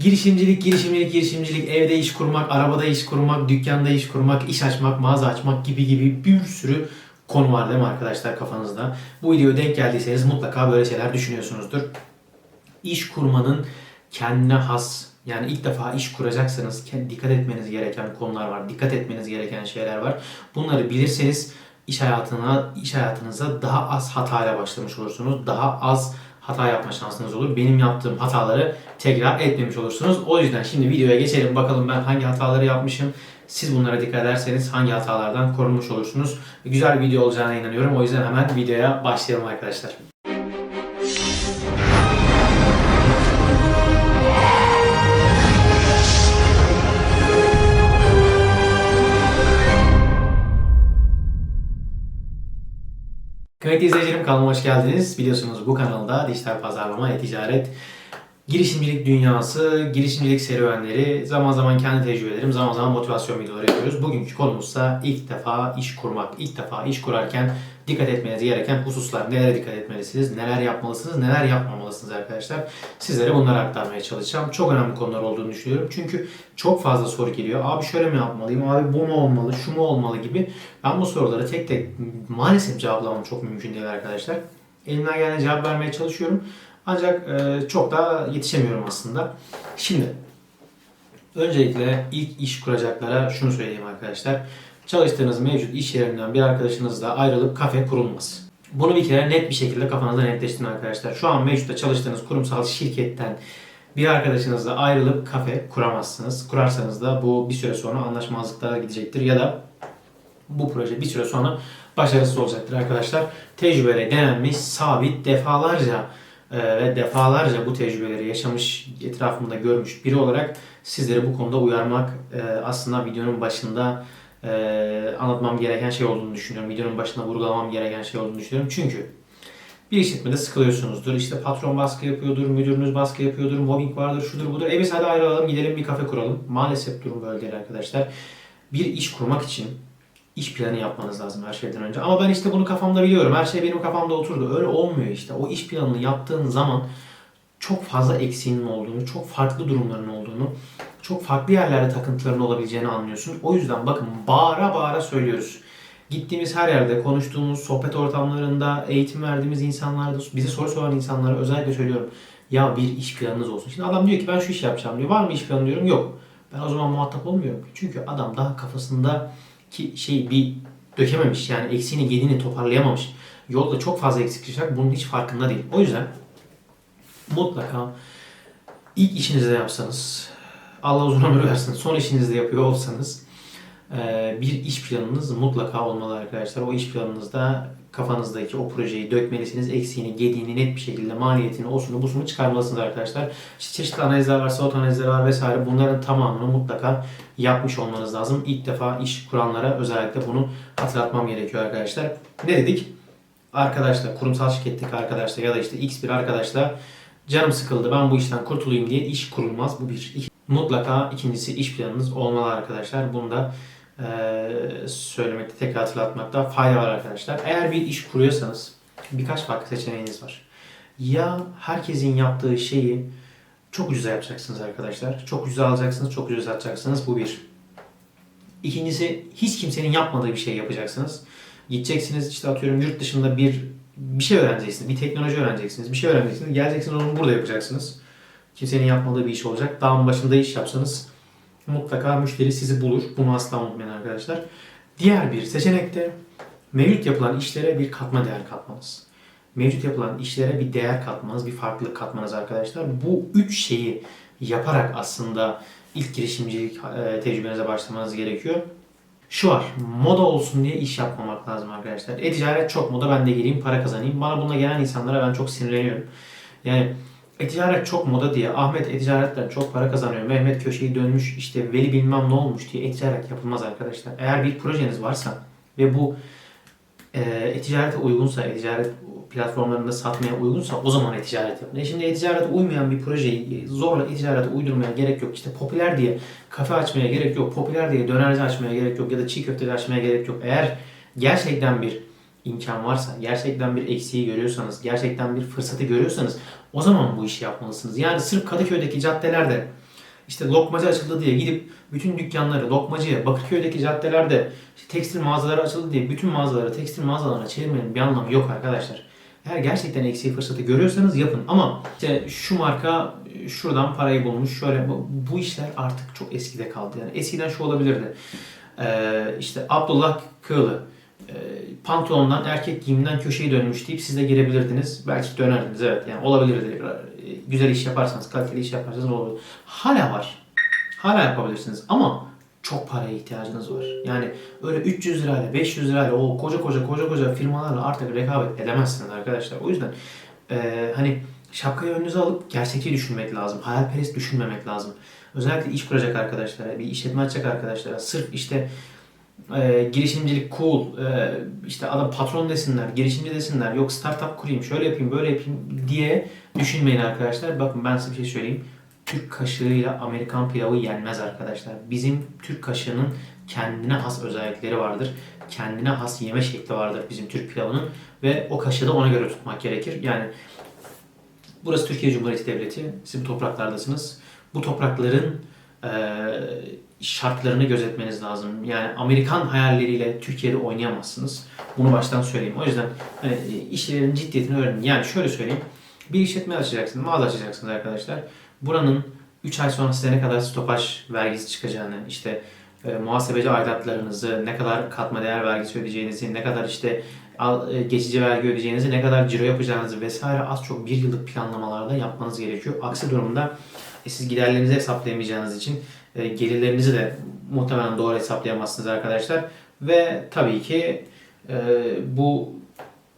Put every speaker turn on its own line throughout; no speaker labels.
Girişimcilik, girişimcilik, girişimcilik, evde iş kurmak, arabada iş kurmak, dükkanda iş kurmak, iş açmak, mağaza açmak gibi gibi bir sürü konu var değil mi arkadaşlar kafanızda? Bu videoya denk geldiyseniz mutlaka böyle şeyler düşünüyorsunuzdur. İş kurmanın kendine has yani ilk defa iş kuracaksanız dikkat etmeniz gereken konular var. Dikkat etmeniz gereken şeyler var. Bunları bilirseniz iş hayatına iş hayatınıza daha az hatayla başlamış olursunuz. Daha az hata yapma şansınız olur. Benim yaptığım hataları tekrar etmemiş olursunuz. O yüzden şimdi videoya geçelim. Bakalım ben hangi hataları yapmışım. Siz bunlara dikkat ederseniz hangi hatalardan korunmuş olursunuz. Güzel bir video olacağına inanıyorum. O yüzden hemen videoya başlayalım arkadaşlar. Kıymetli izleyicilerim kanalıma hoş geldiniz. Biliyorsunuz bu kanalda dijital pazarlama, e-ticaret, girişimcilik dünyası, girişimcilik serüvenleri, zaman zaman kendi tecrübelerim, zaman zaman motivasyon videoları yapıyoruz. Bugünkü konumuzsa ilk defa iş kurmak. İlk defa iş kurarken dikkat etmeniz gereken hususlar. Nelere dikkat etmelisiniz, neler yapmalısınız, neler yapmamalısınız arkadaşlar. Sizlere bunları aktarmaya çalışacağım. Çok önemli konular olduğunu düşünüyorum. Çünkü çok fazla soru geliyor. Abi şöyle mi yapmalıyım, abi bu mu olmalı, şu mu olmalı gibi. Ben bu soruları tek tek maalesef cevaplamam çok mümkün değil arkadaşlar. Elimden geldiğince cevap vermeye çalışıyorum. Ancak e, çok da yetişemiyorum aslında. Şimdi öncelikle ilk iş kuracaklara şunu söyleyeyim arkadaşlar. Çalıştığınız mevcut iş yerinden bir arkadaşınızla ayrılıp kafe kurulmaz. Bunu bir kere net bir şekilde kafanızda netleştirin arkadaşlar. Şu an mevcutta çalıştığınız kurumsal şirketten bir arkadaşınızla ayrılıp kafe kuramazsınız. Kurarsanız da bu bir süre sonra anlaşmazlıklara gidecektir ya da bu proje bir süre sonra başarısız olacaktır arkadaşlar. Tecrübele denenmiş, sabit, defalarca e, ve defalarca bu tecrübeleri yaşamış, etrafımda görmüş biri olarak sizleri bu konuda uyarmak e, aslında videonun başında e, anlatmam gereken şey olduğunu düşünüyorum. Videonun başında vurgulamam gereken şey olduğunu düşünüyorum. Çünkü bir işletmede sıkılıyorsunuzdur. İşte patron baskı yapıyordur, müdürünüz baskı yapıyordur, mobbing vardır, şudur budur. E biz hadi ayrılalım, gidelim bir kafe kuralım. Maalesef durum böyle değil arkadaşlar. Bir iş kurmak için iş planı yapmanız lazım her şeyden önce. Ama ben işte bunu kafamda biliyorum. Her şey benim kafamda oturdu. Öyle olmuyor işte. O iş planını yaptığın zaman çok fazla eksiğinin olduğunu, çok farklı durumların olduğunu, çok farklı yerlerde takıntıların olabileceğini anlıyorsun. O yüzden bakın bağıra bağıra söylüyoruz. Gittiğimiz her yerde, konuştuğumuz sohbet ortamlarında, eğitim verdiğimiz insanlarda, bize soru soran insanlara özellikle söylüyorum. Ya bir iş planınız olsun. Şimdi adam diyor ki ben şu işi yapacağım diyor. Var mı iş planı diyorum. Yok. Ben o zaman muhatap olmuyorum. Çünkü adam daha kafasında ki şey bir dökememiş. Yani eksiğini gediğini toparlayamamış. Yolda çok fazla eksik çıkacak. Bunun hiç farkında değil. O yüzden mutlaka ilk işinizde yapsanız Allah uzun ömür versin. Son işinizde yapıyor olsanız e, bir iş planınız mutlaka olmalı arkadaşlar. O iş planınızda kafanızdaki o projeyi dökmelisiniz. Eksiğini, gediğini net bir şekilde maliyetini, osunu, busunu çıkarmalısınız arkadaşlar. İşte çeşitli analizler var, SWOT analizleri var vesaire. Bunların tamamını mutlaka yapmış olmanız lazım. İlk defa iş kuranlara özellikle bunu hatırlatmam gerekiyor arkadaşlar. Ne dedik? Arkadaşla, kurumsal şirketteki arkadaşla ya da işte X bir arkadaşla canım sıkıldı ben bu işten kurtulayım diye iş kurulmaz. Bu bir. Mutlaka ikincisi iş planınız olmalı arkadaşlar. Bunu da eee, söylemekte, tekrar hatırlatmakta fayda var arkadaşlar. Eğer bir iş kuruyorsanız birkaç farklı seçeneğiniz var. Ya herkesin yaptığı şeyi çok ucuza yapacaksınız arkadaşlar. Çok ucuza alacaksınız, çok ucuza satacaksınız. Bu bir. İkincisi hiç kimsenin yapmadığı bir şey yapacaksınız. Gideceksiniz işte atıyorum yurt dışında bir bir şey öğreneceksiniz. Bir teknoloji öğreneceksiniz. Bir şey öğreneceksiniz. Geleceksiniz onu burada yapacaksınız. Kimsenin yapmadığı bir iş olacak. Dağın başında iş yapsanız mutlaka müşteri sizi bulur. Bunu asla unutmayın arkadaşlar. Diğer bir seçenek de mevcut yapılan işlere bir katma değer katmanız. Mevcut yapılan işlere bir değer katmanız, bir farklılık katmanız arkadaşlar. Bu üç şeyi yaparak aslında ilk girişimcilik e, tecrübenize başlamanız gerekiyor. Şu var, moda olsun diye iş yapmamak lazım arkadaşlar. E-ticaret çok moda, ben de gireyim, para kazanayım. Bana bununla gelen insanlara ben çok sinirleniyorum. Yani e-ticaret çok moda diye Ahmet e-ticaretten çok para kazanıyor. Mehmet köşeyi dönmüş işte veli bilmem ne olmuş diye e-ticaret yapılmaz arkadaşlar. Eğer bir projeniz varsa ve bu e, e-ticarete uygunsa, e-ticaret platformlarında satmaya uygunsa o zaman e-ticaret yapın. E şimdi e-ticarete uymayan bir projeyi zorla e-ticarete uydurmaya gerek yok. İşte popüler diye kafe açmaya gerek yok. Popüler diye dönerci açmaya gerek yok. Ya da çiğ köfteci açmaya gerek yok. Eğer gerçekten bir imkan varsa, gerçekten bir eksiği görüyorsanız, gerçekten bir fırsatı görüyorsanız o zaman bu işi yapmalısınız. Yani sırf Kadıköy'deki caddelerde işte lokmacı açıldı diye gidip bütün dükkanları lokmacıya, Bakırköy'deki caddelerde işte tekstil mağazaları açıldı diye bütün mağazaları tekstil mağazalarına çevirmenin bir anlamı yok arkadaşlar. Eğer gerçekten eksiği fırsatı görüyorsanız yapın. Ama işte şu marka şuradan parayı bulmuş. Şöyle bu, bu işler artık çok eskide kaldı. Yani eskiden şu olabilirdi. Ee, işte Abdullah Kığlı pantolondan erkek giyiminden köşeyi dönmüş deyip siz de girebilirdiniz. Belki dönerdiniz evet yani olabilirdi. E, Güzel iş yaparsanız, kaliteli iş yaparsanız olabilir. Hala var. Hala yapabilirsiniz ama çok paraya ihtiyacınız var. Yani öyle 300 lirayla, 500 lirayla o koca koca koca koca firmalarla artık rekabet edemezsiniz arkadaşlar. O yüzden e, hani şapkayı önünüze alıp gerçekçi düşünmek lazım. Hayalperest düşünmemek lazım. Özellikle iş kuracak arkadaşlara, bir işletme açacak arkadaşlara sırf işte e, girişimcilik cool, e, işte adam patron desinler, girişimci desinler, yok startup kurayım, şöyle yapayım, böyle yapayım diye düşünmeyin arkadaşlar. Bakın ben size bir şey söyleyeyim. Türk kaşığıyla Amerikan pilavı yenmez arkadaşlar. Bizim Türk kaşığının kendine has özellikleri vardır. Kendine has yeme şekli vardır bizim Türk pilavının ve o kaşığı da ona göre tutmak gerekir. Yani burası Türkiye Cumhuriyeti Devleti. Siz bu topraklardasınız. Bu toprakların e, şartlarını gözetmeniz lazım. Yani Amerikan hayalleriyle Türkiye'de oynayamazsınız. Bunu baştan söyleyeyim. O yüzden hani, işlerin ciddiyetini öğrenin. Yani şöyle söyleyeyim. Bir işletme açacaksınız, mağaza açacaksınız arkadaşlar. Buranın 3 ay sonra size ne kadar stopaj vergisi çıkacağını, işte e, muhasebeci aidatlarınızı, ne kadar katma değer vergisi ödeyeceğinizi, ne kadar işte al, e, geçici vergi ödeyeceğinizi, ne kadar ciro yapacağınızı vesaire az çok bir yıllık planlamalarda yapmanız gerekiyor. Aksi durumda e, siz giderlerinizi hesaplayamayacağınız için e, gelirlerinizi de muhtemelen doğru hesaplayamazsınız arkadaşlar. Ve tabii ki e, bu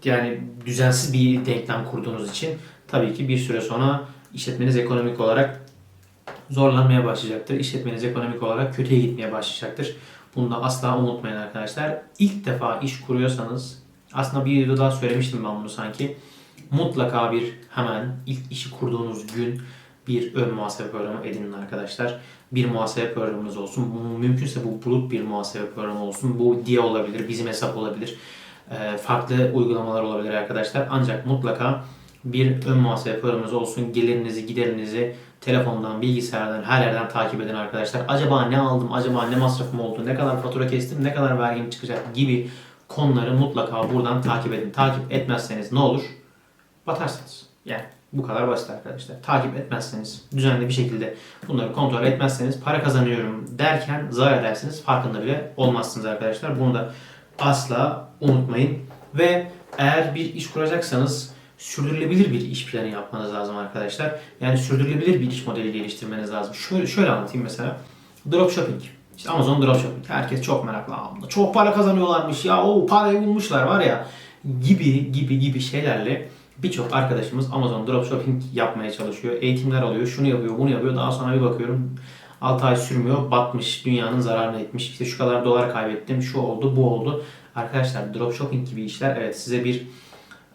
yani düzensiz bir denklem kurduğunuz için tabii ki bir süre sonra işletmeniz ekonomik olarak zorlanmaya başlayacaktır. İşletmeniz ekonomik olarak kötüye gitmeye başlayacaktır. Bunu da asla unutmayın arkadaşlar. İlk defa iş kuruyorsanız aslında bir videoda daha söylemiştim ben bunu sanki. Mutlaka bir hemen ilk işi kurduğunuz gün bir ön muhasebe programı edinin arkadaşlar. Bir muhasebe programınız olsun. Mümkünse bu bulut bir muhasebe programı olsun. Bu diye olabilir, bizim hesap olabilir. Ee, Farklı uygulamalar olabilir arkadaşlar. Ancak mutlaka bir ön muhasebe programınız olsun. Gelirinizi, giderinizi telefondan, bilgisayardan, her yerden takip edin arkadaşlar. Acaba ne aldım, acaba ne masrafım oldu, ne kadar fatura kestim, ne kadar vergim çıkacak gibi konuları mutlaka buradan takip edin. Takip etmezseniz ne olur? Batarsınız. Yani bu kadar basit arkadaşlar. Takip etmezseniz, düzenli bir şekilde bunları kontrol etmezseniz para kazanıyorum derken zarar edersiniz. Farkında bile olmazsınız arkadaşlar. Bunu da asla unutmayın. Ve eğer bir iş kuracaksanız sürdürülebilir bir iş planı yapmanız lazım arkadaşlar. Yani sürdürülebilir bir iş modeli geliştirmeniz lazım. Şöyle şöyle anlatayım mesela. Dropshipping. İşte Amazon dropshipping. Herkes çok meraklı. Çok para kazanıyorlarmış ya. O parayı bulmuşlar var ya. Gibi gibi gibi şeylerle birçok arkadaşımız Amazon dropshipping yapmaya çalışıyor. Eğitimler alıyor. Şunu yapıyor, bunu yapıyor. Daha sonra bir bakıyorum 6 ay sürmüyor. Batmış. Dünyanın zararına etmiş. İşte şu kadar dolar kaybettim. Şu oldu, bu oldu. Arkadaşlar dropshipping gibi işler evet size bir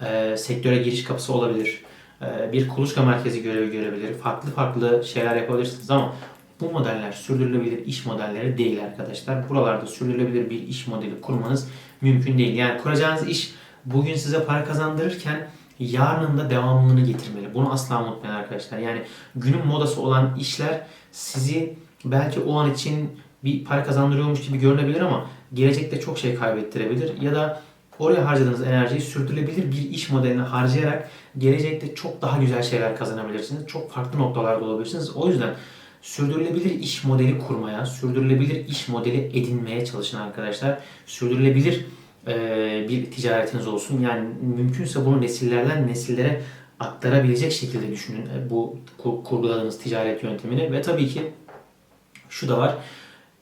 e, sektöre giriş kapısı olabilir. E, bir kuluçka merkezi görevi görebilir. Farklı farklı şeyler yapabilirsiniz ama bu modeller sürdürülebilir iş modelleri değil arkadaşlar. Buralarda sürdürülebilir bir iş modeli kurmanız mümkün değil. Yani kuracağınız iş bugün size para kazandırırken yarının devamlılığını getirmeli. Bunu asla unutmayın arkadaşlar. Yani günün modası olan işler sizi belki o an için bir para kazandırıyormuş gibi görünebilir ama gelecekte çok şey kaybettirebilir. Ya da oraya harcadığınız enerjiyi sürdürülebilir bir iş modeline harcayarak gelecekte çok daha güzel şeyler kazanabilirsiniz. Çok farklı noktalarda olabilirsiniz. O yüzden sürdürülebilir iş modeli kurmaya, sürdürülebilir iş modeli edinmeye çalışın arkadaşlar. Sürdürülebilir bir ticaretiniz olsun. Yani mümkünse bunu nesillerden nesillere aktarabilecek şekilde düşünün e, bu ku- kurguladığınız ticaret yöntemini ve tabii ki şu da var.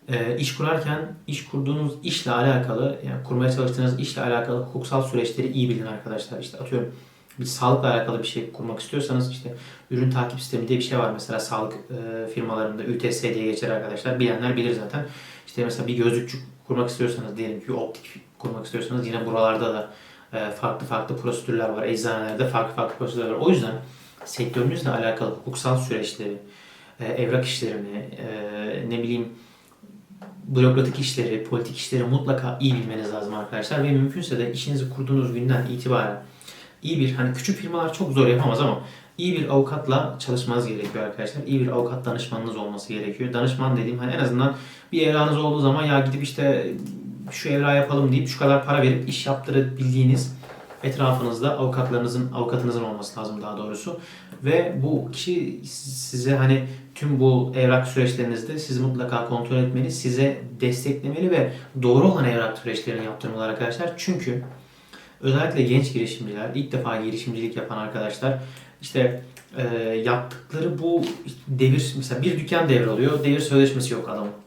E, iş kurarken iş kurduğunuz işle alakalı yani kurmaya çalıştığınız işle alakalı hukuksal süreçleri iyi bilin arkadaşlar. İşte atıyorum bir sağlıkla alakalı bir şey kurmak istiyorsanız işte ürün takip sistemi diye bir şey var mesela sağlık e, firmalarında UTS diye geçer arkadaşlar. Bilenler bilir zaten. İşte mesela bir gözlükçü kurmak istiyorsanız diyelim ki optik kurmak istiyorsanız yine buralarda da e, farklı farklı prosedürler var. Eczanelerde farklı farklı prosedürler var. O yüzden sektörünüzle alakalı hukuksal süreçleri, e, evrak işlerini, e, ne bileyim bürokratik işleri, politik işleri mutlaka iyi bilmeniz lazım arkadaşlar ve mümkünse de işinizi kurduğunuz günden itibaren iyi bir hani küçük firmalar çok zor yapamaz ama iyi bir avukatla çalışmanız gerekiyor arkadaşlar. İyi bir avukat danışmanınız olması gerekiyor. Danışman dediğim hani en azından bir evranız olduğu zaman ya gidip işte şu evrağı yapalım deyip şu kadar para verip iş yaptırabildiğiniz etrafınızda avukatlarınızın, avukatınızın olması lazım daha doğrusu. Ve bu kişi size hani tüm bu evrak süreçlerinizde sizi mutlaka kontrol etmeli, size desteklemeli ve doğru olan evrak süreçlerini yaptırmalı arkadaşlar. Çünkü özellikle genç girişimciler, ilk defa girişimcilik yapan arkadaşlar işte e, yaptıkları bu devir, mesela bir dükkan devralıyor, devir sözleşmesi yok adamın.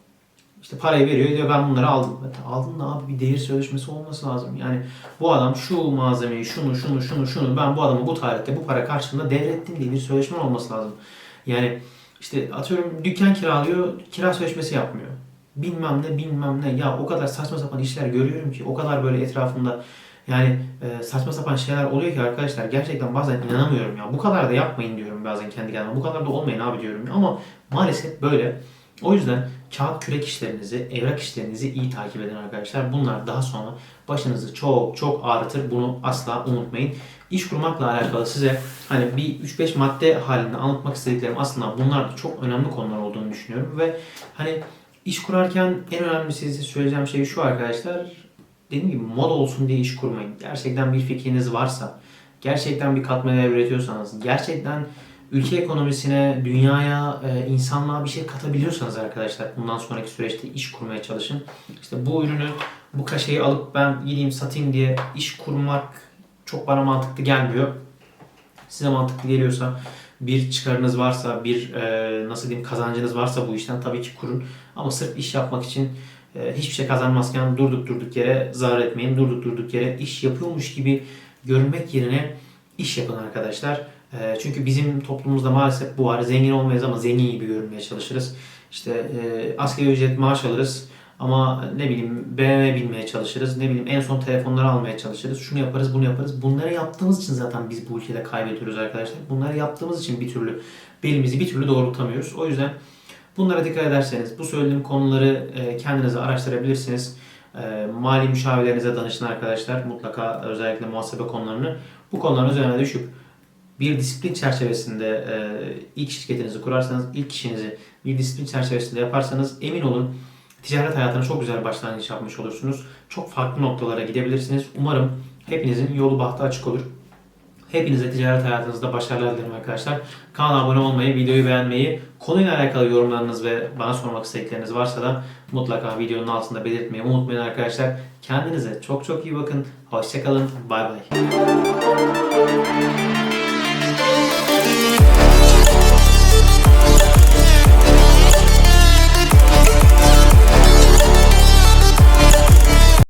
İşte parayı veriyor diyor ben bunları aldım. Aldın da abi bir devir sözleşmesi olması lazım. Yani bu adam şu malzemeyi, şunu, şunu, şunu, şunu ben bu adama bu tarihte bu para karşılığında devrettim diye bir sözleşme olması lazım. Yani işte atıyorum dükkan kiralıyor, kira sözleşmesi yapmıyor. Bilmem ne bilmem ne. Ya o kadar saçma sapan işler görüyorum ki o kadar böyle etrafımda yani saçma sapan şeyler oluyor ki arkadaşlar gerçekten bazen inanamıyorum ya. Bu kadar da yapmayın diyorum bazen kendi kendime. Bu kadar da olmayın abi diyorum. Ama maalesef böyle. O yüzden kağıt kürek işlerinizi, evrak işlerinizi iyi takip edin arkadaşlar. Bunlar daha sonra başınızı çok çok ağrıtır. Bunu asla unutmayın. İş kurmakla alakalı size hani bir 3-5 madde halinde anlatmak istediklerim aslında bunlar da çok önemli konular olduğunu düşünüyorum ve hani iş kurarken en önemli size söyleyeceğim şey şu arkadaşlar. Dediğim gibi moda olsun diye iş kurmayın. Gerçekten bir fikriniz varsa, gerçekten bir katma değer üretiyorsanız, gerçekten ülke ekonomisine, dünyaya, e, insanlığa bir şey katabiliyorsanız arkadaşlar bundan sonraki süreçte iş kurmaya çalışın. İşte bu ürünü, bu kaşeyi alıp ben gideyim satayım diye iş kurmak çok bana mantıklı gelmiyor. Size mantıklı geliyorsa bir çıkarınız varsa, bir e, nasıl diyeyim kazancınız varsa bu işten tabii ki kurun. Ama sırf iş yapmak için e, hiçbir şey kazanmazken durduk durduk yere zarar etmeyin. Durduk durduk yere iş yapıyormuş gibi görünmek yerine iş yapın arkadaşlar. E, çünkü bizim toplumumuzda maalesef bu var. Zengin olmayız ama zengin gibi görünmeye çalışırız. İşte e, asgari ücret maaş alırız. Ama ne bileyim BMW binmeye çalışırız. Ne bileyim en son telefonları almaya çalışırız. Şunu yaparız, bunu yaparız. Bunları yaptığımız için zaten biz bu ülkede kaybediyoruz arkadaşlar. Bunları yaptığımız için bir türlü belimizi bir türlü doğrultamıyoruz. O yüzden bunlara dikkat ederseniz bu söylediğim konuları e, kendinize araştırabilirsiniz. E, mali müşavirlerinize danışın arkadaşlar. Mutlaka özellikle muhasebe konularını bu konuların üzerine düşüp bir disiplin çerçevesinde e, ilk şirketinizi kurarsanız, ilk işinizi bir disiplin çerçevesinde yaparsanız emin olun ticaret hayatına çok güzel başlangıç yapmış olursunuz. Çok farklı noktalara gidebilirsiniz. Umarım hepinizin yolu bahtı açık olur. Hepinize ticaret hayatınızda başarılar dilerim arkadaşlar. Kanala abone olmayı, videoyu beğenmeyi, konuyla alakalı yorumlarınız ve bana sormak istedikleriniz varsa da mutlaka videonun altında belirtmeyi unutmayın arkadaşlar. Kendinize çok çok iyi bakın. Hoşçakalın. Bay bay.